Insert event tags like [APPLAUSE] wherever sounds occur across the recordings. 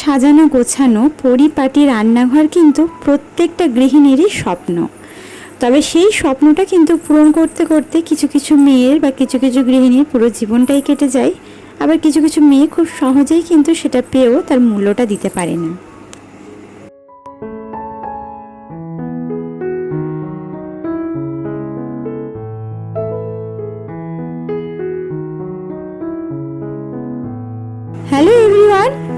সাজানো গোছানো পরিপাটি রান্নাঘর কিন্তু প্রত্যেকটা গৃহিণীরই স্বপ্ন। তবে সেই স্বপ্নটা কিন্তু পূরণ করতে করতে কিছু কিছু মেয়ের বা কিছু কিছু গৃহিণীর পুরো জীবনটাই কেটে যায়। আবার কিছু কিছু মেয়ে খুব সহজেই কিন্তু সেটা পেয়েও তার মূল্যটা দিতে পারে না।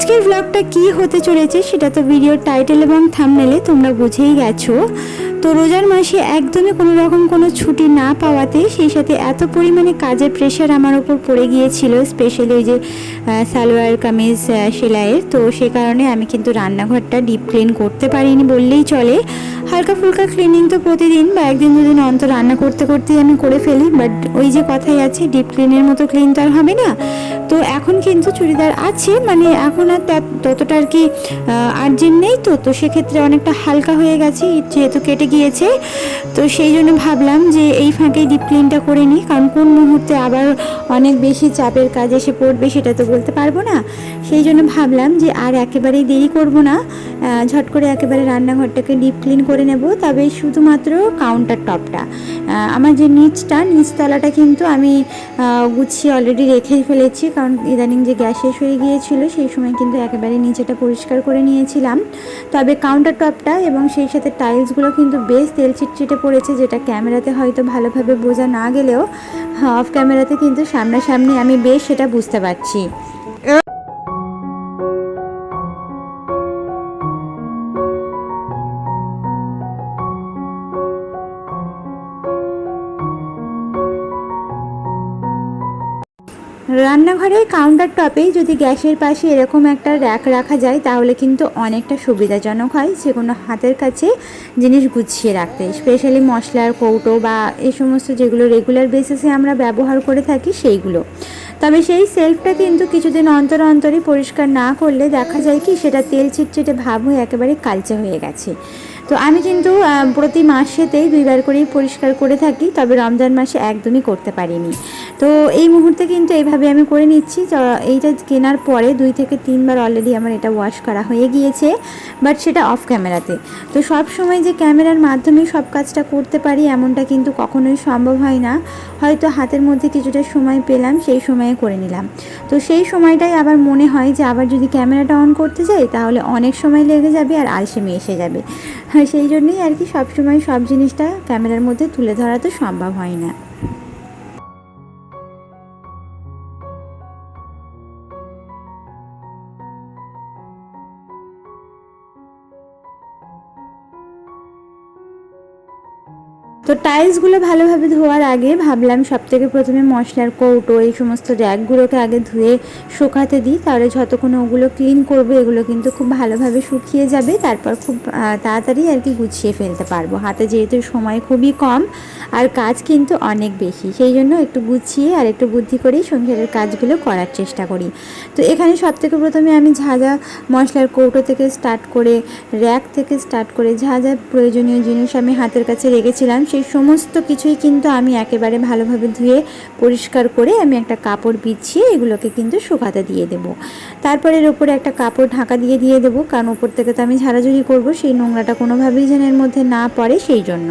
আজকের ব্লগটা কি হতে চলেছে সেটা তো ভিডিওর টাইটেল এবং থামনেলে তোমরা বুঝেই গেছো। তো রোজার মাসে একদমই কোনো রকম কোনো ছুটি না পাওয়াতে সেই সাথে এত পরিমাণে কাজের প্রেশার আমার ওপর পড়ে গিয়েছিল স্পেশালি ওই যে সালোয়ার কামিজ সেলাইয়ের। তো সে কারণে আমি কিন্তু রান্নাঘরটা ডিপ ক্লিন করতে পারিনি বললেই চলে। হালকা ফুলকা ক্লিনিং তো প্রতিদিন বা একদিন দুদিন অন্তর রান্না করতে করতেই আমি করে ফেলি বাট ওই যে কথাই আছে ডিপ ক্লিনের মতো ক্লিন তো আর হবে না। তো এখন কিন্তু চুড়িদার আছে মানে এখন আর ততটা আর কি আর্জেন্ট নেই তো তো সেক্ষেত্রে অনেকটা হালকা হয়ে গেছে যেহেতু কেটে গিয়েছে। তো সেই জন্য ভাবলাম যে এই ফাঁকেই ডিপ ক্লিনটা করে নিই, কারণ কোন মুহূর্তে আবার অনেক বেশি চাপের কাজ এসে পড়বে সেটা তো বলতে পারব না। সেই জন্য ভাবলাম যে আর একেবারেই দেরি করব না। ঝট করে একেবারে রান্নাঘরটাকে ডিপ ক্লিন করে নেব। তবে শুধুমাত্র কাউন্টার টপটা আমার যে নিচটা, নিচতলাটা কিন্তু আমি গুছিয়ে অলরেডি রেখে ফেলেছি। কারণ ইদানিং যে গ্যাস শেষ হয়ে গিয়েছিল, সেই সময় কিন্তু একেবারে নিচেটা পরিষ্কার করে নিয়েছিলাম। তবে কাউন্টার টপটা এবং সেই সাথে টাইলসগুলো কিন্তু বেশ তেল চিটচিটে পড়েছে, যেটা ক্যামেরাতে হয়তো ভালোভাবে বোঝা না গেলেও অফ ক্যামেরাতে কিন্তু সামনাসামনি আমি বেশ সেটা বুঝতে পারছি। রান্নাঘরের কাউন্টার টপে যদি গ্যাসের পাশে এরকম একটা র্যাক রাখা যায়, তাহলে কিন্তু অনেকটা সুবিধাজনক হয় যে কোনো হাতের কাছে জিনিস গুছিয়ে রাখতে। স্পেশালি মশলার কৌটো বা এই সমস্ত যেগুলো রেগুলার বেসিসে আমরা ব্যবহার করে থাকি সেইগুলো। তবে সেই সেলফটা কিন্তু কিছুদিন অন্তর অন্তরই পরিষ্কার না করলে দেখা যায় কি, সেটা তেল চিটচিটে ভাব হয়ে একেবারে কালচে হয়ে গেছে। তো আমি কিন্তু প্রতি মাসেতেই দুইবার করেই পরিষ্কার করে থাকি, তবে রমজান মাসে একদমই করতে পারিনি। তো এই মুহূর্তে কিন্তু এইভাবে আমি করে নিচ্ছি এইটা কেনার পরে দুই থেকে তিনবার অলরেডি আমার এটা ওয়াশ করা হয়ে গিয়েছে বাট সেটা অফ ক্যামেরাতে তো সব সময় যে ক্যামেরার মাধ্যমে সব কাজটা করতে পারি এমনটা কিন্তু কখনোই সম্ভব হয় না। হয়তো হাতের মধ্যে কিছুটা সময় পেলাম, সেই সময়ে করে নিলাম। তো সেই সময়টাই আবার মনে হয় যে আবার যদি ক্যামেরাটা অন করতে যাই, তাহলে অনেক সময় লেগে যাবে আর আলসেমি এসে যাবে। সেই জন্যই আর কি সবসময় সব জিনিসটা ক্যামেরার মধ্যে তুলে ধরা তো সম্ভব হয় না। তো টাইলসগুলো ভালোভাবে ধোয়ার আগে ভাবলাম সব থেকে প্রথমে মশলার কৌটো, এই সমস্ত র্যাকগুলোকে আগে ধুয়ে শুকাতে দিই। তাহলে যতক্ষণ ওগুলো ক্লিন করব, এগুলো কিন্তু খুব ভালোভাবে শুকিয়ে যাবে। তারপর খুব তাড়াতাড়ি আর কি গুছিয়ে ফেলতে পারব। হাতে যেহেতু সময় খুবই কম আর কাজ কিন্তু অনেক বেশি। সেই জন্য একটু গুছিয়ে আর একটু বুদ্ধি করেই সংসারের কাজগুলো করার চেষ্টা করি। তো এখানে সব থেকে প্রথমে আমি ঝাঁঝা মশলার কৌটো থেকে স্টার্ট করে র্যাক থেকে স্টার্ট করে যা প্রয়োজনীয় জিনিস আমি হাতের কাছে রেখেছিলাম সেই সমস্ত কিছুই কিন্তু আমি একেবারে ভালোভাবে ধুয়ে পরিষ্কার করে আমি একটা কাপড় বিছিয়ে এগুলোকে কিন্তু শুকাতে দিয়ে দেব। তারপরে এর উপরে একটা কাপড় ঢাকা দিয়ে দিয়ে দেবো, কারণ ওপর থেকে তো আমি ঝাড়াঝুড়ি করব, সেই নোংরাটা কোনোভাবেই যেন এর মধ্যে না পড়ে সেই জন্য।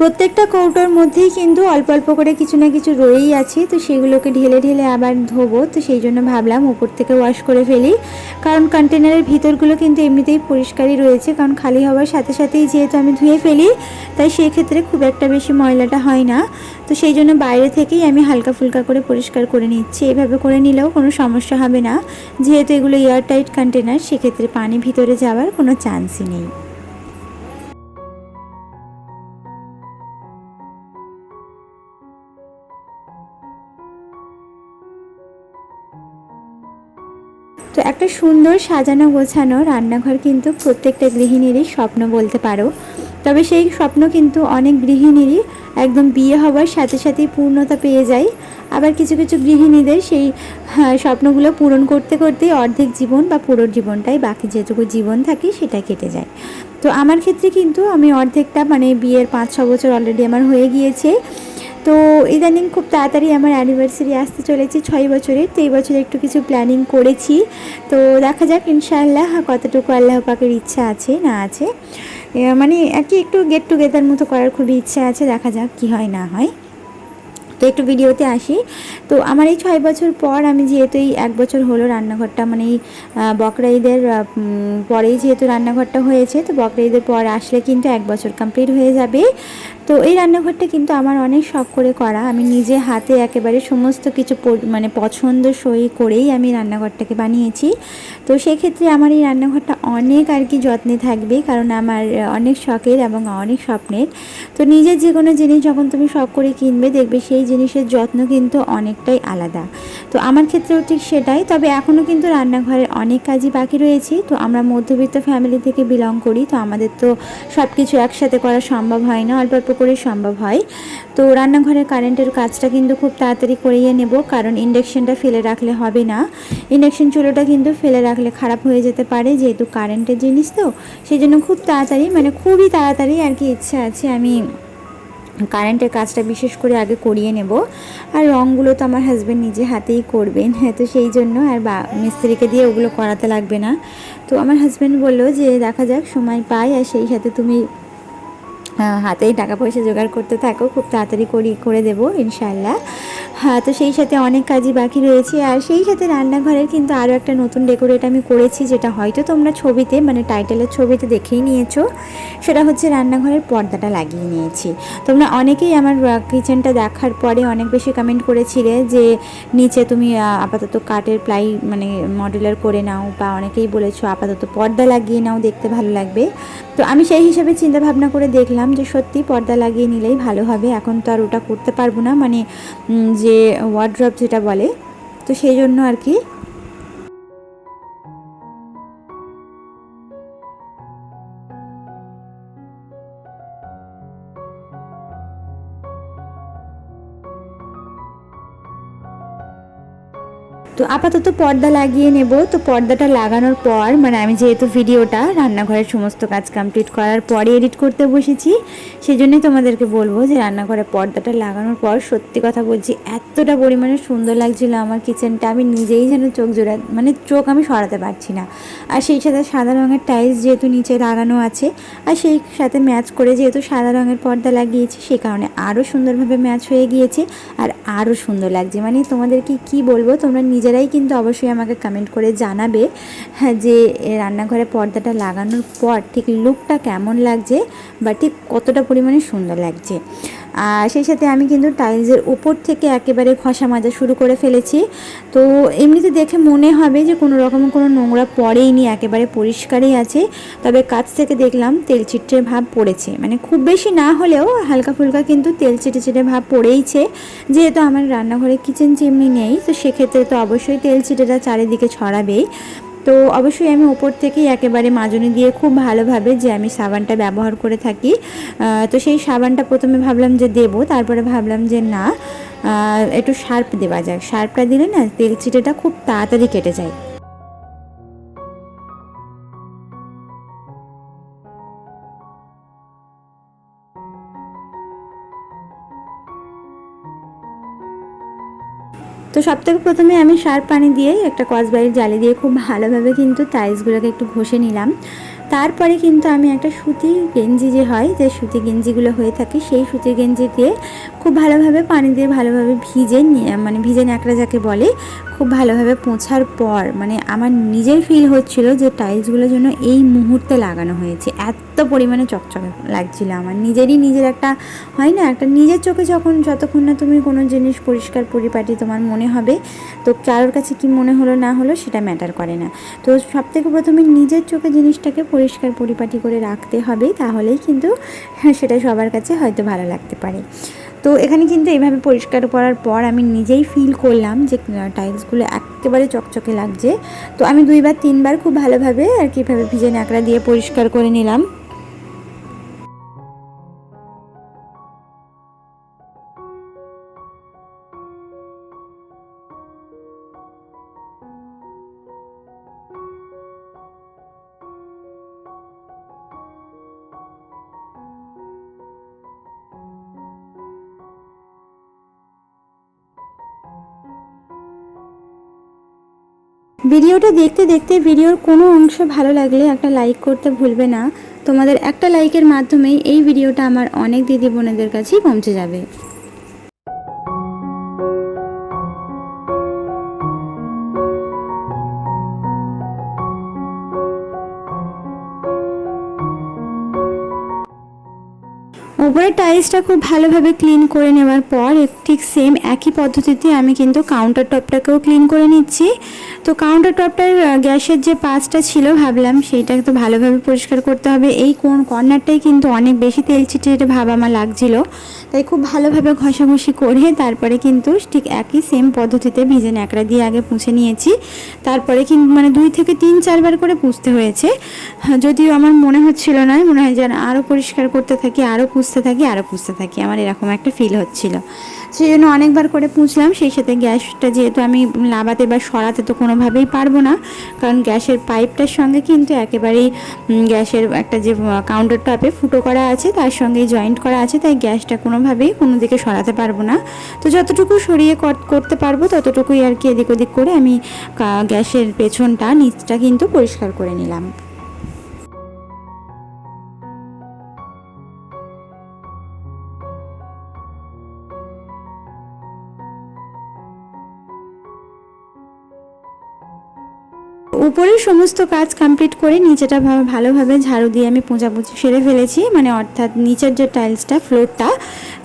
প্রত্যেকটা কৌটোর মধ্যেই কিন্তু অল্প অল্প করে কিছু না কিছু রয়েই আছে, তো সেগুলোকে ঢেলে ঢেলে আবার ধোবো, তো সেই জন্য ভাবলাম উপর থেকে ওয়াশ করে ফেলি। কারণ কন্টেনারের ভিতরগুলো কিন্তু এমনিতেই পরিষ্কারই রয়েছে, কারণ খালি হওয়ার সাথে সাথেই যেহেতু আমি ধুয়ে ফেলি, তাই সেই ক্ষেত্রে খুব একটা বেশি ময়লাটা হয় না। তো সেই জন্য বাইরে থেকেই আমি হালকা ফুলকা করে পরিষ্কার করে নিচ্ছি, এভাবে করে নিলেও কোনো সমস্যা হবে না। যেহেতু এগুলো এয়ারটাইট কন্টেনার সেক্ষেত্রে পানি ভিতরে যাওয়ার কোনো চান্সই নেই। তো একটা সুন্দর সাজানো গোছানো রান্নাঘর কিন্তু প্রত্যেকটা গৃহিণীরই স্বপ্ন বলতে পারো। তবে সেই স্বপ্ন কিন্তু অনেক গৃহিণীরই একদম বিয়ে হওয়ার সাথে সাথেই পূর্ণতা পেয়ে যায়। আবার কিছু কিছু গৃহিণীদের সেই হ্যাঁ, স্বপ্নগুলো পূরণ করতে করতে অর্ধেক জীবন বা পুরো জীবনটাই বাকি যেটুকু জীবন থাকে সেটা কেটে যায়। তো আমার ক্ষেত্রে কিন্তু আমি অর্ধেকটা মানে বিয়ের পাঁচ ছ বছর অলরেডি আমার হয়ে গিয়েছে। তো ইদানিং খুব তাড়াতাড়ি আমার অ্যানিভার্সারি আসতে চলেছে ছয় বছরের। তো এই বছর একটু কিছু প্ল্যানিং করেছি। তো দেখা যাক ইনশাআল্লাহ কতটুকু আল্লাহ পাকের ইচ্ছা আছে না আছে। মানে আর কি একটু গেট টুগেদার মতো করার খুবই ইচ্ছা আছে দেখা যাক কি হয় না হয়। তো একটু ভিডিওতে আসি। তো আমার এই ছয় বছর পর আমি যেহেতু এই এক বছর হলো রান্নাঘরটা মানে এই আহ, বকরা ঈদের পরেই যেহেতু রান্নাঘরটা হয়েছে তো বকরা ঈদের পর আসলে কিন্তু এক বছর কমপ্লিট হয়ে যাবে। তো এই রান্নাঘরটা কিন্তু আমার অনেক শখ করে করা। আমি নিজে হাতে একেবারে সমস্ত কিছু মানে পছন্দ সই করেই আমি রান্নাঘরটাকে বানিয়েছি। তো সেক্ষেত্রে আমার এই রান্নাঘরটা অনেক আর কি যত্নে থাকবে, কারণ আমার অনেক শখের এবং অনেক স্বপ্নের। তো নিজের যে কোনো জিনিস যখন তুমি শখ করে কিনবে, দেখবে সেই জিনিসের যত্ন কিন্তু অনেকটাই আলাদা। তো আমার ক্ষেত্রেও ঠিক সেটাই, তবে এখনও কিন্তু রান্নাঘরের অনেক কাজই বাকি রয়েছে। তো আমরা মধ্যবিত্ত ফ্যামিলি থেকে বিলং করি, তো আমাদের তো সব কিছু একসাথে করা সম্ভব হয় না। অল্প করে সম্ভব হয়। তো রান্নাঘরের কারেন্টের কাজটা কিন্তু খুব তাড়াতাড়ি করিয়ে নেব, কারণ ইন্ডাকশানটা ফেলে রাখলে হবে না। ইন্ডাকশান চুলোটা কিন্তু ফেলে রাখলে খারাপ হয়ে যেতে পারে, যেহেতু কারেন্টের জিনিস তো। সেই জন্য খুব তাড়াতাড়ি মানে খুবই তাড়াতাড়ি আর কি ইচ্ছা আছে আমি কারেন্টের কাজটা বিশেষ করে আগে করিয়ে নেব। আর রঙগুলো তো আমার হাজব্যান্ড নিজে হাতেই করবেন হ্যাঁ তো সেই জন্য আর বা মিস্ত্রিকে দিয়ে ওগুলো করাতে লাগবে না। তো আমার হাজব্যান্ড বলল যে, দেখা যাক, সময় পাই আর সেই সাথে তুমি হাতেই টাকা পয়সা জোগাড় করতে থাকো খুব তাড়াতাড়ি করি করে দেবো ইনশাল্লাহ হ্যাঁ তো সেই সাথে অনেক কাজই বাকি রয়েছে। আর সেই সাথে রান্নাঘরের কিন্তু আরও একটা নতুন ডেকোরেট আমি করেছি যেটা হয়তো তোমরা ছবিতে মানে টাইটেলের ছবিতে দেখেই নিয়েছো। সেটা হচ্ছে রান্নাঘরের পর্দাটা লাগিয়ে নিয়েছি। তোমরা অনেকেই আমার কিচেনটা দেখার পরে অনেক বেশি কমেন্ট করেছিলে যে নিচে তুমি আপাতত কাঠের প্লাই মানে মডেলার করে নাও বা অনেকেই বলেছ আপাতত পর্দা লাগিয়ে নাও দেখতে ভালো লাগবে। তো আমি সেই হিসাবে চিন্তা ভাবনা করে দেখলাম যে সত্যি পর্দা লাগিয়ে নিলেই ভালো হবে। এখন তো আর ওটা করতে পারব না। মানে উম, যে ওয়ার্ড্রপ যেটা বলে তো সেই জন্য আর কি তো আপাতত পর্দা লাগিয়ে নেব। তো পর্দাটা লাগানোর পর মানে আমি যেহেতু ভিডিওটা, রান্নাঘরের সমস্ত কাজ কমপ্লিট করার পরে এডিট করতে বসেছি। সেই জন্যই তোমাদেরকে বলব যে রান্নাঘরে পর্দাটা লাগানোর পর, সত্যি কথা বলছি, এতটা পরিমাণে সুন্দর লাগছিল আমার কিচেনটা আমি নিজেই যেন চোখ জোড়া মানে চোখ আমি সরাতে পারছি না। আর সেই সাথে সাদা রঙের টাইলস যেহেতু নিচে লাগানো আছে, আর সেই সাথে ম্যাচ করে যেহেতু সাদা রঙের পর্দা লাগিয়েছি সেই কারণে আরও সুন্দরভাবে ম্যাচ হয়ে গিয়েছে, আর আরও সুন্দর লাগছে। মানে তোমাদেরকে কি বলব, তোমরা নিজেরাই কিন্তু অবশ্যই আমাকে কমেন্ট করে জানাবে হ্যাঁ যে রান্নাঘরে পর্দাটা লাগানোর পর ঠিক লুকটা কেমন লাগছে বা ঠিক কতটা পরিমাণে সুন্দর লাগছে। আর সেই সাথে আমি কিন্তু টাইলসের উপর থেকে একেবারে ঘষা মাজা শুরু করে ফেলেছি। তো এমনিতে দেখে মনে হবে যে কোনো রকম কোনো নোংরা পড়েইনি একেবারে পরিষ্কারই আছে। তবে কাছ থেকে দেখলাম তেল চিটে ভাব পড়েছে। মানে খুব বেশি না হলেও হালকা ফুলকা কিন্তু তেল চিটে চিটে ভাব পড়েইছে। যেহেতু আমার রান্নাঘরে কিচেন চিমনি নেই, তো সেক্ষেত্রে তো অবশ্যই তেল চিটেটা চারিদিকে ছড়াবেই। তো অবশ্যই আমি ওপর থেকেই একেবারে মাজনি দিয়ে খুব ভালোভাবে যে আমি সাবানটা ব্যবহার করে থাকি। তো সেই সাবানটা প্রথমে ভাবলাম যে দেব, তারপরে ভাবলাম যে না একটু শার্প দেওয়া যাক। শার্পটা দিলে না তেল চিটেটা খুব তাড়াতাড়ি কেটে যায়। সব থেকে প্রথমে আমি সার পানি দিয়ে একটা কসবাইয়ের জালি দিয়ে খুব ভালোভাবে কিন্তু টাইলসগুলোকে একটু ঘষে নিলাম। তারপরে কিন্তু আমি একটা সুতি গেঞ্জি যে হয়, যে সুতি গেঞ্জিগুলো হয়ে থাকে, সেই সুতি গেঞ্জি দিয়ে খুব ভালোভাবে পানি দিয়ে ভালোভাবে ভিজে নিয়ে মানে ভিজে ন্যাকড়া যাকে বলে, খুব ভালোভাবে পোঁছার পর মানে আমার নিজের ফিল হচ্ছিল যে টাইলসগুলো যেন এই মুহূর্তে লাগানো হয়েছে। এত পরিমাণে চকচকে লাগছিল আমার। নিজেরই নিজের একটা, হয় না? একটা নিজের চোখে যখন যতক্ষণ না তুমি কোনো জিনিস পরিষ্কার পরিপাটি তোমার মনে হবে, তো কারোর কাছে কি মনে হলো না হলো সেটা ম্যাটার করে না। তো সব থেকে প্রথমে নিজের চোখে জিনিসটাকে পরিষ্কার পরিপাটি করে রাখতে হবে, তাহলেই কিন্তু [LAUGHS] সেটা সবার কাছে হয়তো ভালো লাগতে পারে। তো এখানে কিন্তু এইভাবে পরিষ্কার করার পর আমি নিজেই ফিল করলাম যে টাইলসগুলো একেবারে চকচকে লাগছে। তো আমি দুইবার, তিনবার খুব ভালোভাবে আর কীভাবে ভিজে ন্যাকড়া দিয়ে পরিষ্কার করে নিলাম। ভিডিওটা দেখতে দেখতে ভিডিওর কোনো অংশ ভালো লাগলে একটা লাইক করতে ভুলবে না। তোমাদের একটা লাইকের মাধ্যমেই এই ভিডিওটা আমার অনেক দিদি বোনেদের কাছেই পৌঁছে যাবে। টাইলসটা খুব ভালোভাবে ক্লিন করে নেওয়ার পর ঠিক সেম একই পদ্ধতিতে আমি কিন্তু কাউন্টার টপটাকেও ক্লিন করে নিচ্ছি। তো কাউন্টার টপটার গ্যাসের যে পাঁচটা ছিল, ভাবলাম সেইটা তো ভালোভাবে পরিষ্কার করতে হবে। এই কোন কর্নারটাই কিন্তু অনেক বেশি তেল ছিটিয়ে ভাব আমার লাগছিল। তাই খুব ভালোভাবে ঘষাঘষি করে তারপরে কিন্তু ঠিক একই সেম পদ্ধতিতে ভিজে ন্যাকড়া দিয়ে আগে পুঁছে নিয়েছি। তারপরে কিন্তু মানে দুই থেকে তিন চারবার করে পুষতে হয়েছে। যদিও আমার মনে হচ্ছিল না, মনে হয় যেন আরও পরিষ্কার করতে থাকি, আরও পুষতে থাকি আরও পুষতে থাকি। আমার এরকম একটা ফিল হচ্ছিল। সেই জন্য অনেকবার করে পুঁছলাম। সেই সাথে গ্যাসটা যেহেতু আমি লাবাতে বা সরাতে তো কোনোভাবেই পারব না, কারণ গ্যাসের পাইপটার সঙ্গে কিন্তু একেবারেই গ্যাসের একটা যে কাউন্টার টপে ফুটো করা আছে, তার সঙ্গে জয়েন্ট করা আছে, তাই গ্যাসটা কোনোভাবেই কোনো দিকে সরাতে পারব না। তো যতটুকু সরিয়ে করতে পারব, ততটুকুই আর কি এদিক ওদিক করে আমি গ্যাসের পেছনটা, নিচটা কিন্তু পরিষ্কার করে নিলাম। উপরের সমস্ত কাজ কমপ্লিট করে নিচেটা ভালোভাবে ঝাড়ু দিয়ে আমি পোঁচাপুচি সেরে ফেলেছি। মানে অর্থাৎ নিচের যে টাইলসটা ফ্লোরটা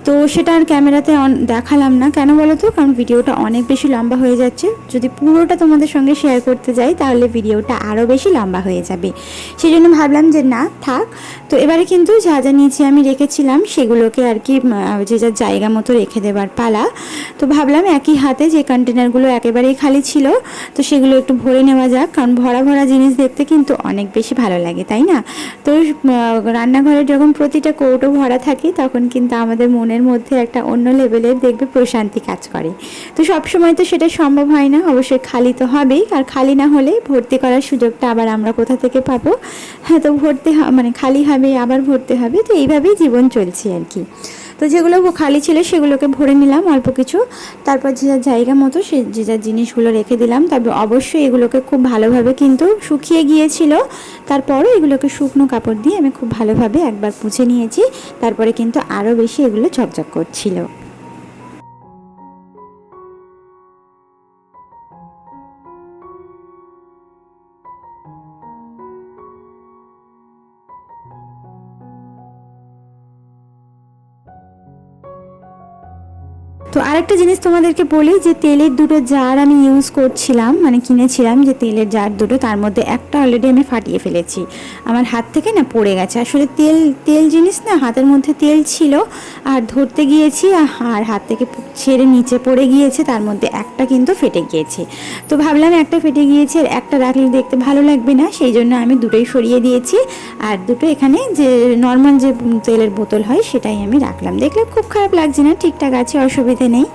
তো সেটা আর ক্যামেরাতে দেখালাম না। কেন বলো তো কারণ ভিডিওটা অনেক বেশি লম্বা হয়ে যাচ্ছে। যদি পুরোটা তোমাদের সঙ্গে শেয়ার করতে যাই, তাহলে ভিডিওটা আরও বেশি লম্বা হয়ে যাবে। সেই জন্য ভাবলাম যে না, থাক। তো এবারে কিন্তু যা যা নিচে আমি রেখেছিলাম, সেগুলোকে আর কি যে যার জায়গা মতো রেখে দেবার পালা। তো ভাবলাম একই হাতে যে কন্টেনারগুলো একেবারেই খালি ছিল, তো সেগুলো একটু ভরে নেওয়া যাক। কারণ ভরা ভরা জিনিস দেখতে কিন্তু অনেক বেশি ভালো লাগে, তাই না? তো রান্নাঘরে যখন প্রতিটা কৌটো ভরা থাকে, তখন কিন্তু আমাদের মনের মধ্যে একটা অন্য লেভেলের দেখবে প্রশান্তি কাজ করে। তো সবসময় তো সেটা সম্ভব হয় না, অবশ্যই খালি তো হবেই। আর খালি না হলে ভর্তি করার সুযোগটা আবার আমরা কোথা থেকে পাবো? হ্যাঁ তো ভর্তি মানে খালি হবে, আবার ভর্তি হবে, তো এইভাবেই জীবন চলছে আর কি। তো যেগুলো খালি ছিল সেগুলোকে ভরে নিলাম অল্প কিছু। তারপর যে যার জায়গা মতো সে যে যার জিনিসগুলো রেখে দিলাম। তারপর অবশ্যই এগুলোকে খুব ভালোভাবে কিন্তু শুকিয়ে গিয়েছিল। তারপরও এগুলোকে শুকনো কাপড় দিয়ে আমি খুব ভালোভাবে একবার পুছে নিয়েছি। তারপরে কিন্তু আরও বেশি এগুলো ঝকঝক করছিল। তো আরেকটা জিনিস তোমাদেরকে বলি যে তেলের দুটো জার আমি ইউজ করছিলাম মানে কিনেছিলাম যে তেলের জার দুটো, তার মধ্যে একটা অলরেডি আমি ফাটিয়ে ফেলেছি। আমার হাত থেকে না পড়ে গেছে। আসলে তেল তেল জিনিস না, হাতের মধ্যে তেল ছিল, আর ধরতে গিয়েছি আর হাত থেকে ছেড়ে নিচে পড়ে গিয়েছে, তার মধ্যে একটা কিন্তু ফেটে গিয়েছে। তো ভাবলাম একটা ফেটে গিয়েছে একটা রাখলে দেখতে ভালো লাগবে না, সেই জন্য আমি দুটোই সরিয়ে দিয়েছি। আর দুটো এখানে যে নর্মাল যে তেলের বোতল হয়, সেটাই আমি রাখলাম। দেখলে খুব খারাপ লাগছে না, ঠিকঠাক আছে, অসুবিধে নেই।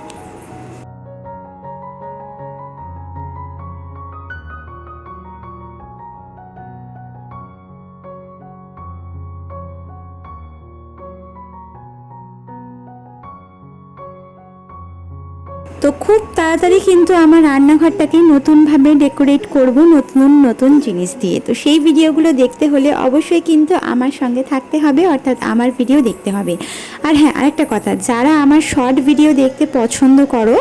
তাড়াতাড়ি কিন্তু আমার রান্নাঘরটাকে নতুনভাবে ডেকোরেট করব নতুন নতুন জিনিস দিয়ে। তো সেই ভিডিওগুলো দেখতে হলে অবশ্যই কিন্তু আমার সঙ্গে থাকতে হবে, অর্থাৎ আমার ভিডিও দেখতে হবে। আর হ্যাঁ আরেকটা কথা, যারা আমার শর্ট ভিডিও দেখতে পছন্দ করো,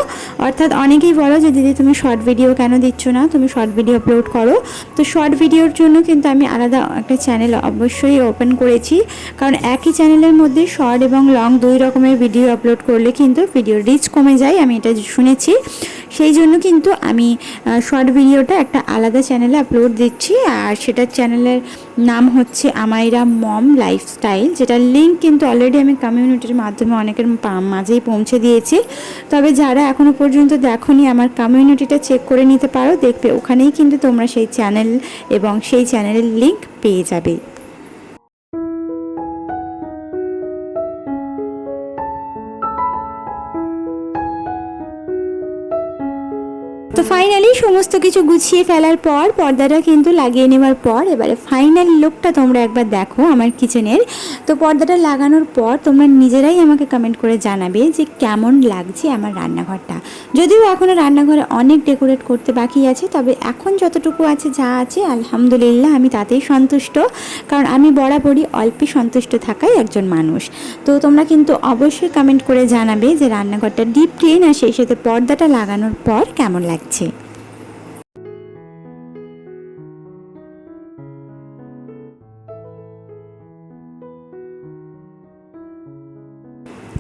অর্থাৎ অনেকেই বলো যে, দিদি, তুমি শর্ট ভিডিও কেন দিচ্ছ না? তুমি শর্ট ভিডিও আপলোড করো। তো শর্ট ভিডিওর জন্য কিন্তু আমি আলাদা একটা চ্যানেল অবশ্যই ওপেন করেছি। কারণ একই চ্যানেলের মধ্যে শর্ট এবং লং দুই রকমের ভিডিও আপলোড করলে কিন্তু ভিডিও রিচ কমে যায়, আমি এটা শুনেছি। সেই জন্য কিন্তু আমি শর্ট ভিডিওটা একটা আলাদা চ্যানেলে আপলোড দিচ্ছি। আর সেটার চ্যানেলের নাম হচ্ছে আমাইরা মম লাইফস্টাইল যেটার লিঙ্ক কিন্তু অলরেডি আমি কমিউনিটির মাধ্যমে অনেকের মাঝেই পৌঁছে দিয়েছি। তবে যারা এখনও পর্যন্ত দেখোনি, আমার কমিউনিটিটা চেক করে নিতে পারো। দেখবে ওখানেই কিন্তু তোমরা সেই চ্যানেল এবং সেই চ্যানেলের লিঙ্ক পেয়ে যাবে। সমস্ত কিছু গুছিয়ে ফেলার পর পর্দাটা কিন্তু লাগিয়ে নেওয়ার পর এবারে ফাইনাল লুকটা তোমরা একবার দেখো আমার কিচেনের তো পর্দাটা লাগানোর পর তোমরা নিজেরাই আমাকে কমেন্ট করে জানাবে যে কেমন লাগছে আমার রান্নাঘরটা। যদিও এখনও রান্নাঘরে অনেক ডেকোরেট করতে বাকি আছে, তবে এখন যতটুকু আছে যা আছে, আলহামদুলিল্লাহ আমি তাতেই সন্তুষ্ট। কারণ আমি বরাবরই অল্পে সন্তুষ্ট থাকাই একজন মানুষ। তো তোমরা কিন্তু অবশ্যই কমেন্ট করে জানাবে যে রান্নাঘরটা ডিপ ক্লিন আর সেই সাথে পর্দাটা লাগানোর পর কেমন লাগছে।